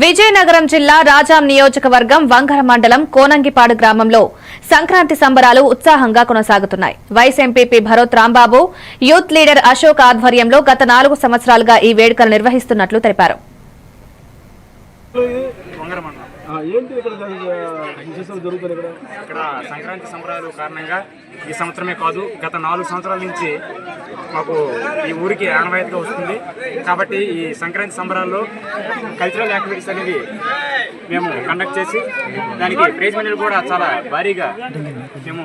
విజయనగరం జిల్లా రాజాం నియోజకవర్గం వంగర మండలం కోనంగిపాడు గ్రామంలో సంక్రాంతి సంబరాలు ఉత్సాహంగా కొనసాగుతున్నాయి. Vice MPP Bharat Rambabu youth leader Ashok ఆధ్వర్యంలో గత నాలుగు సంవత్సరాలుగా ఈ వేడుకలు నిర్వహిస్తున్నట్లు తెలిపారు. ఏంటి ఇక్కడ విశేషాలు జరుగుతాయి ఇక్కడ? ఇక్కడ సంక్రాంతి సంబరాలు కారణంగా ఈ సంవత్సరమే కాదు గత నాలుగు సంవత్సరాల నుంచి మాకు ఈ ఊరికి ఆనవాయితీగా వస్తుంది. కాబట్టి ఈ సంక్రాంతి సంబరాల్లో కల్చరల్ యాక్టివిటీస్ అనేవి మేము కండక్ట్ చేసి దానికి ప్రైజ్ మనీలు కూడా చాలా భారీగా మేము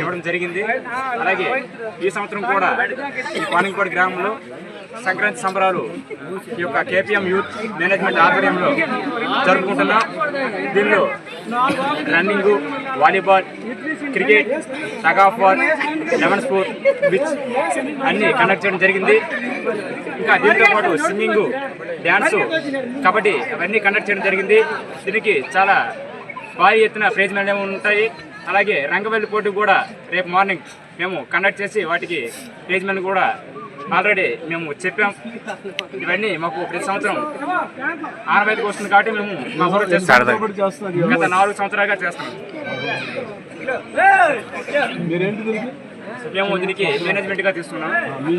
ఇవ్వడం జరిగింది. అలాగే ఈ సంవత్సరం కూడా ఈ పానింగపాడు గ్రామంలో సంక్రాంతి సంబరాలు ఈ యొక్క కేపీఎం యూత్ మేనేజ్మెంట్ ఆధ్వర్యంలో జరుపుకుంటున్నాం. దీనిలో running volleyball cricket tug of war eleven sport bitch అన్ని కండక్ట్ చేయడం జరిగింది. ఇంకా దీంతో పాటు సింగింగ్ డ్యాన్స్ కబడ్డీ అవన్నీ కండక్ట్ చేయడం జరిగింది. దీనికి చాలా భారీ ఎత్తున ప్రైజ్ మనీ ఉంటాయి. అలాగే రంగవల్లి పోటీ కూడా రేపు మార్నింగ్ మేము కండక్ట్ చేసి వాటికి ప్రైజ్ మనీ కూడా ఆల్రెడీ మేము చెప్పాం. ఇవన్నీ మాకు ప్రతి సంవత్సరం ఆనవాయితీకి వస్తుంది కాబట్టి మేము మా ఊరు చేస్తాం గత నాలుగు సంవత్సరాలుగా చేస్తున్నాం. దీనికి మేము దీనికి మేనేజ్మెంట్గా తీసుకున్నాం. మీ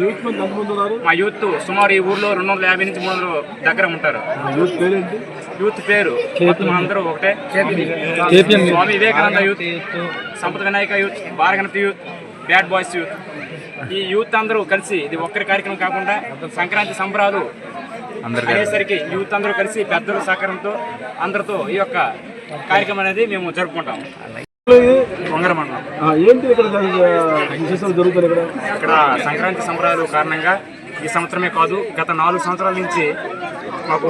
యూత్ సుమారు ఈ ఊర్లో రెండు వందల యాభై నుంచి మూడు వందల దగ్గర ఉంటారు. యూత్ పేరు మొత్తం అందరూ ఒకటే. స్వామి వివేకానంద యూత్ సంపద Vinayaka youth Bharaganapati youth bad boys youth. ఈ యూత్ అందరూ కలిసి ఇది ఒక్కరి కార్యక్రమం కాకుండా సంక్రాంతి సంబరాలు అయ్యేసరికి యూత్ అందరూ కలిసి పెద్దల సహకారంతో అందరితో ఈ యొక్క కార్యక్రమం అనేది మేము జరుపుకుంటాం. వంగర మండలం. ఆ, ఏంటి ఇక్కడ జరుగు- విశేషాలు జరుగుతాయి ఇక్కడ? ఇక్కడ సంక్రాంతి సంబరాలు కారణంగా ఈ సంవత్సరమే కాదు గత నాలుగు సంవత్సరాల నుంచి మాకు